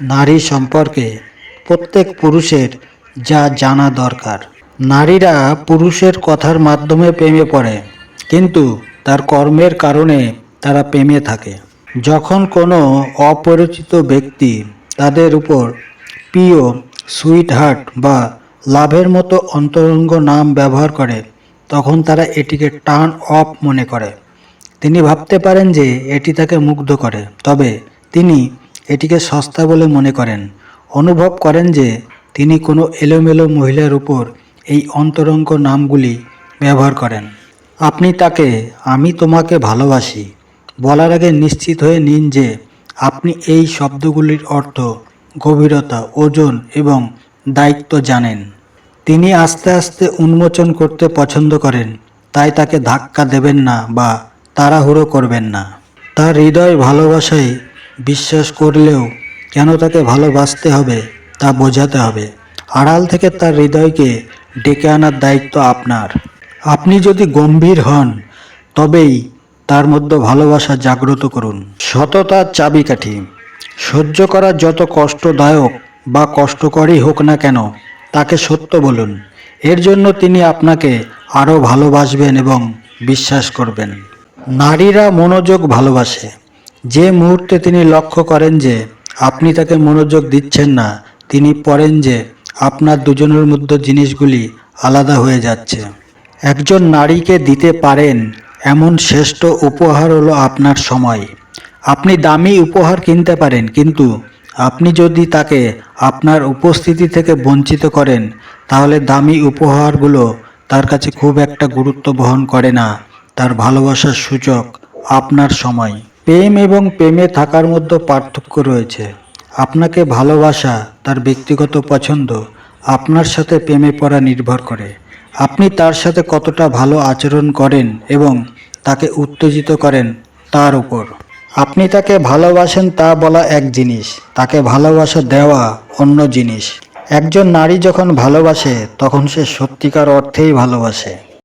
নারী সম্পর্কে প্রত্যেক পুরুষের যা জানা দরকার। নারীরা পুরুষের কথার মাধ্যমে প্রেমে পড়ে, কিন্তু তার কর্মের কারণে তারা প্রেমে থাকে। যখন কোনো অপরিচিত ব্যক্তি তাদের উপর প্রিয় সুইট হার্ট বা লাভের মতো অন্তরঙ্গ নাম ব্যবহার করে, তখন তারা এটিকে টার্ন অফ মনে করে। তিনি ভাবতে পারেন যে এটি তাকে মুগ্ধ করে, তবে তিনি এটিকে সস্তা বলে মনে করেন। অনুভব করেন যে তিনি কোনো এলোমেলো মহিলার উপর এই অন্তরঙ্গ নামগুলি ব্যবহার করেন। আপনি তাকে, আমি তোমাকে ভালোবাসি। বলার আগে নিশ্চিত হয়ে নিন যে আপনি এই শব্দগুলির অর্থ গভীরতা, ওজন এবং দায়িত্ব জানেন। তিনি আস্তে আস্তে উন্মোচন করতে পছন্দ করেন, তাই তাকে ধাক্কা দেবেন না বা তাড়াহুড়ো করবেন না। তার হৃদয় ভালোবাসায় বিশ্বাস করলেও কেন তাকে ভালোবাসতে হবে তা বোঝাতে হবে। আড়াল থেকে তার হৃদয়কে ডেকে আনার দায়িত্ব আপনার। আপনি যদি গম্ভীর হন, তবেই তার মধ্যে ভালোবাসা জাগ্রত করুন। সততার চাবিকাঠি। সহ্য করা যত কষ্টদায়ক বা কষ্টকরই হোক না কেন, তাকে সত্য বলুন। এর জন্য তিনি আপনাকে আরও ভালোবাসবেন এবং বিশ্বাস করবেন। নারীরা মনোযোগ ভালোবাসে। যে মুহূর্তে তিনি লক্ষ্য করেন যে আপনি তাকে মনোযোগ দিচ্ছেন না, তিনি পড়েন যে আপনার দুজনের মধ্যে জিনিসগুলি আলাদা হয়ে যাচ্ছে। একজন নারীকে দিতে পারেন এমন শ্রেষ্ঠ উপহার হলো আপনার সময়। আপনি দামি উপহার কিনতে পারেন, কিন্তু আপনি যদি তাকে আপনার উপস্থিতি থেকে বঞ্চিত করেন, তাহলে দামি উপহারগুলো তার কাছে খুব একটা গুরুত্ব বহন করে না। তার ভালোবাসার সূচক আপনার সময়। প্রেম এবং প্রেমে থাকার মধ্যে পার্থক্য রয়েছে। আপনাকে ভালোবাসা তার ব্যক্তিগত পছন্দ আপনার সাথে প্রেমে পড়া নির্ভর করে। আপনি তার সাথে কতটা ভালো আচরণ করেন এবং তাকে উত্তেজিত করেন তার উপর। আপনি তাকে ভালোবাসেন তা বলা এক জিনিস, তাকে ভালোবাসা দেওয়া অন্য জিনিস। একজন নারী যখন ভালোবাসে, তখন সে সত্যিকার অর্থেই ভালোবাসে।